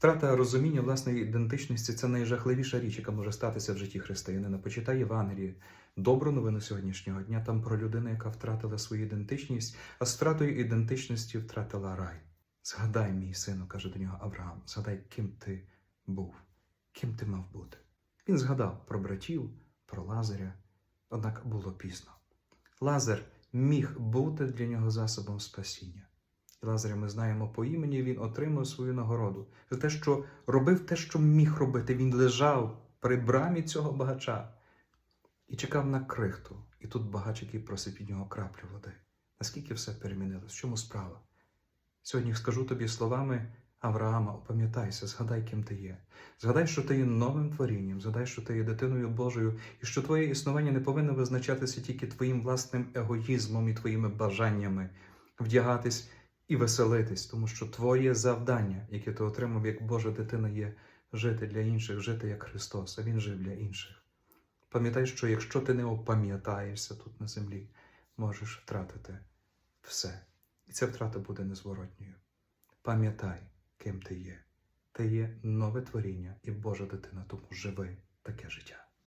Втрата розуміння власної ідентичності це найжахливіша річ, яка може статися в житті християнина. Почитай Євангеліє, добру новину сьогоднішнього дня. Там про людину, яка втратила свою ідентичність, а з втратою ідентичності втратила рай. Згадай, мій сину, каже до нього Авраам, згадай, ким ти був, ким ти мав бути. Він згадав про братів, про Лазаря, однак було пізно. Лазар міг бути для нього засобом спасіння. Лазаря ми знаємо по імені, він отримав свою нагороду за те, що робив те, що міг робити. Він лежав при брамі цього багача і чекав на крихту. І тут багач, який просить від нього краплю води. Наскільки все перемінилось? В чому справа? Сьогодні скажу тобі словами Авраама, опам'ятайся, згадай, ким ти є. Згадай, що ти є новим творінням, згадай, що ти є дитиною Божою, і що твоє існування не повинно визначатися тільки твоїм власним егоїзмом і твоїми бажаннями, вдягатись і веселитись, тому що твоє завдання, яке ти отримав як Божа дитина, є жити для інших, жити як Христос, а Він жив для інших. Пам'ятай, що якщо ти не опам'ятаєшся тут на землі, можеш втратити все. І ця втрата буде незворотньою. Пам'ятай, ким ти є. Ти є нове творіння і Божа дитина, тому живи таке життя.